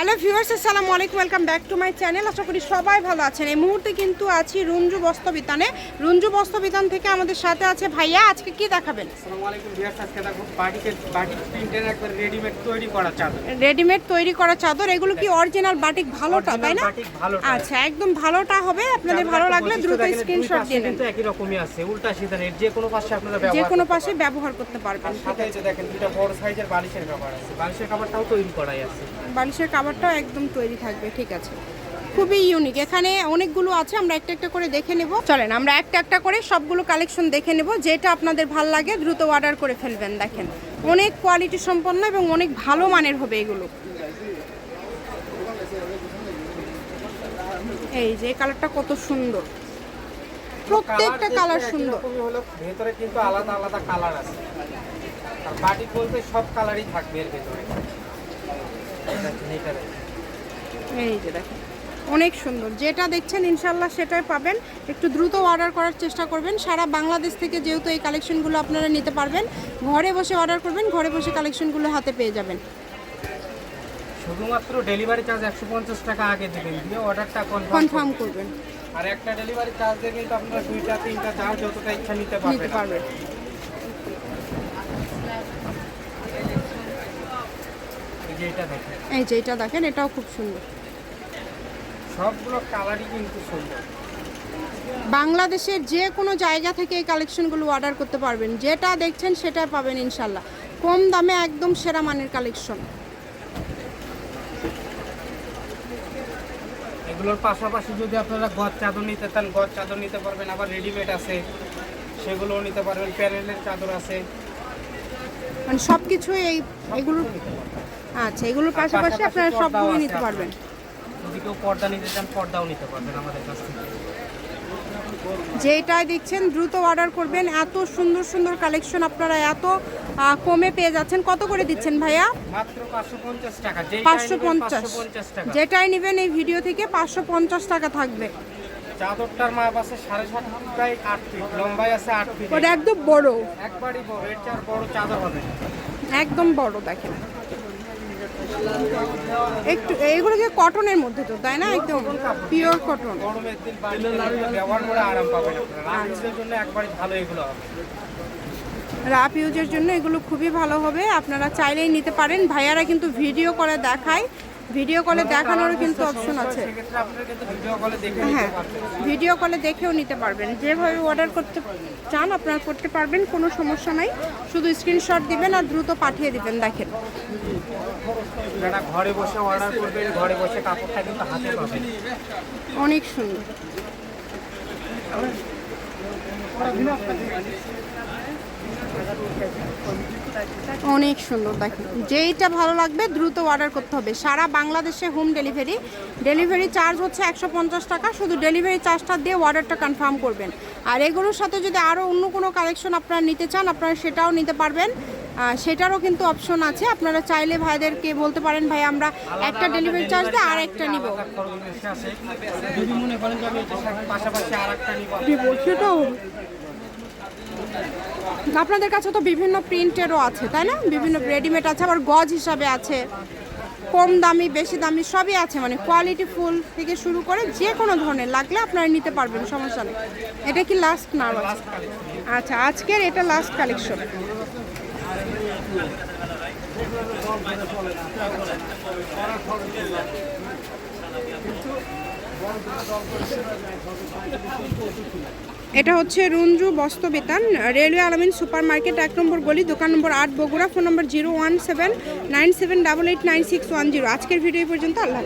Hello viewers আসসালামু আলাইকুম welcome back to my channel. আশা করি সবাই ভালো আছেন। এই মুহূর্তে কিন্তু আছি রঞ্জু বস্ত্রবিতানে। রঞ্জু বস্ত্রবিতান থেকে আমাদের সাথে আছে ভাইয়া আজকে কি দেখাবেন? আসসালামু আলাইকুম ভিউয়ার্স আজকে দেখো বাটিকের বাটিক প্রিন্টের একবার রেডিমেড তৈরি করা চাদর। রেডিমেড তৈরি করা চাদর এগুলো কি অরিজিনাল বাটিক ভালোটা তাই না? বাটিক ভালোটা। আচ্ছা একদম ভালোটা হবে আপনাদের ভালো লাগলে দ্রুত স্ক্রিনশট দিয়ে নেন। কিন্তু একই রকমই আছে উল্টা সিধা নেই যে কোনো পাশে আপনারা যে কোনো পাশে ব্যবহার করতে পারবেন সাথে এই যে দেখেন দুটো বড় সাইজের বালিশের কভার আছে বালিশের কভারটাও তৈরি করাই আছে। বালিশের কাভারটাও একদম তৈরি থাকবে ঠিক আছে। খুবই ইউনিক এখানে অনেকগুলো আছে আমরা একটা একটা করে দেখে নেব। চলেন আমরা একটা একটা করে সবগুলো কালেকশন দেখে নেব যেটা আপনাদের ভালো লাগে দ্রুত অর্ডার করে ফেলবেন দেখেন। অনেক কোয়ালিটি সম্পন্ন এবং অনেক ভালো মানের হবে এগুলো। এই যে কালারটা কত সুন্দর। প্রত্যেকটা কালার সুন্দর। ভেতরে কিন্তু আলাদা আলাদা কালার আছে। আর বাটিক বলতে সব কালারই থাকবে এর ভেতরে। এই যে দেখেন অনেক সুন্দর। যেটা দেখছেন ইনশাল্লাহ সেটাই পাবেন। একটু দ্রুত অর্ডার করার চেষ্টা করবেন। সারা বাংলাদেশ থেকে যেহেতু এই কালেকশনগুলো আপনারা নিতে পারবেন ঘরে বসে অর্ডার করবেন ঘরে বসে কালেকশনগুলো হাতে পেয়ে যাবেন। শুধুমাত্র ডেলিভারি চার্জ একশো পঞ্চাশ টাকা আগে দেবেন দিয়ে অর্ডারটা কনফার্ম কনফার্ম করবেন। আর একটা ডেলিভারি চার্জ দিয়ে কিন্তু আপনারা দুইটা তিনটা চার্জ যতটা ইচ্ছা নিতে পারবেন পারবেন এই যে এটা দেখেন। এই যে এটা দেখেন এটাও খুব সুন্দর। সবগুলো কালারই কিন্তু সুন্দর। বাংলাদেশের যে কোনো জায়গা থেকে এই কালেকশনগুলো অর্ডার করতে পারবেন। যেটা দেখছেন সেটা পাবেন ইনশাল্লাহ। কম দামে একদম সেরা মানের কালেকশন এগুলোর পাশাপাশি যদি আপনারা গজ চাদর নিতে চান গজ চাদর নিতে পারবেন। আবার রেডিমেড আছে সেগুলোও নিতে পারবেন। প্যানেলের চাদর আছে। মানে সব কিছুই এই পারবেন। আচ্ছা এগুলোর পাশাপাশি আপনারা সবগুলো নিতে পারবেন। যদি কেউ পর্দা নিতে চান পর্দাও নিতে পারবেন আমাদের কাছ থেকে। যেটাই দেখছেন দ্রুত অর্ডার করবেন। এত সুন্দর সুন্দর কালেকশন আপনারা এত কমে পেয়ে যাচ্ছেন। কত করে দিচ্ছেন ভাইয়া? পাঁচশো পঞ্চাশ যেটাই নেবেন এই ভিডিও থেকে পাঁচশো পঞ্চাশ টাকা থাকবে। চাদরটার মাপ আছে সাড়ে সাত ফিট আট ফিট লম্বাই আছে আট ফিট ওটা একদম বড়। একবারই বড় এর চার বড় চাদর হবে একদম বড় দেখেন। একটু, এইগুলো যে কটনের মধ্যে তো, তাই না? একদম পিওর কটন গরমের দিন ব্যবহার করে আরাম পাবেন আপনারা জন্য একবারে ভালো এগুলো হবে রাফ ইউজের জন্য এগুলো খুবই ভালো হবে। আপনারা চাইলেই নিতে পারেন। ভাইয়ারা কিন্তু ভিডিও করে দেখায়। ভিডিও কলে দেখানোরও কিন্তু অপশন আছে। হ্যাঁ ভিডিও কলে দেখেও নিতে পারবেন। যেভাবে অর্ডার করতে চান আপনারা করতে পারবেন কোনো সমস্যা নাই। শুধু স্ক্রিনশট দিবেন আর দ্রুত পাঠিয়ে দিবেন দেখেন। ঘরে বসে অর্ডার করবেন ঘরে বসে কাপড়টা কিন্তু হাতে পাবেন অনেক সুন্দর। অনেক সুন্দর দেখেন যেইটা ভালো লাগবে দ্রুত অর্ডার করতে হবে। সারা বাংলাদেশে হোম ডেলিভারি ডেলিভারি চার্জ হচ্ছে একশো পঞ্চাশ টাকা। শুধু ডেলিভারি চার্জটা দিয়ে অর্ডারটা কনফার্ম করবেন। আর এগুলোর সাথে যদি আরও অন্য কোনো কালেকশন আপনারা নিতে চান আপনারা সেটাও নিতে পারবেন। সেটারও কিন্তু অপশন আছে। আপনারা চাইলে ভাইদেরকে বলতে পারেন ভাই আমরা একটা ডেলিভারি চার্জ দিয়ে আর একটা নিব। মনে সেটাও আপনাদের কাছে তো বিভিন্ন প্রিন্টেরও আছে, তাই না? বিভিন্ন রেডিমেড আছে, আবার গজ হিসাবে আছে। কম দামি, বেশি দামি, সবই আছে মানে কোয়ালিটি ফুল থেকে শুরু করে যে কোনো ধরনের লাগলে আপনারা নিতে পারবেন, সমস্যা নেই। এটা কি লাস্ট না আচ্ছা আজকের এটা লাস্ট কালেকশন এটা হচ্ছে Runju Bastrabitan railway Alamin super market এক নম্বর গলি, দোকান নম্বর আট, Bogura, phone number zero one seven nine seven double eight nine six one zero. আজকের ভিডিও পর্যন্ত, আল্লাহ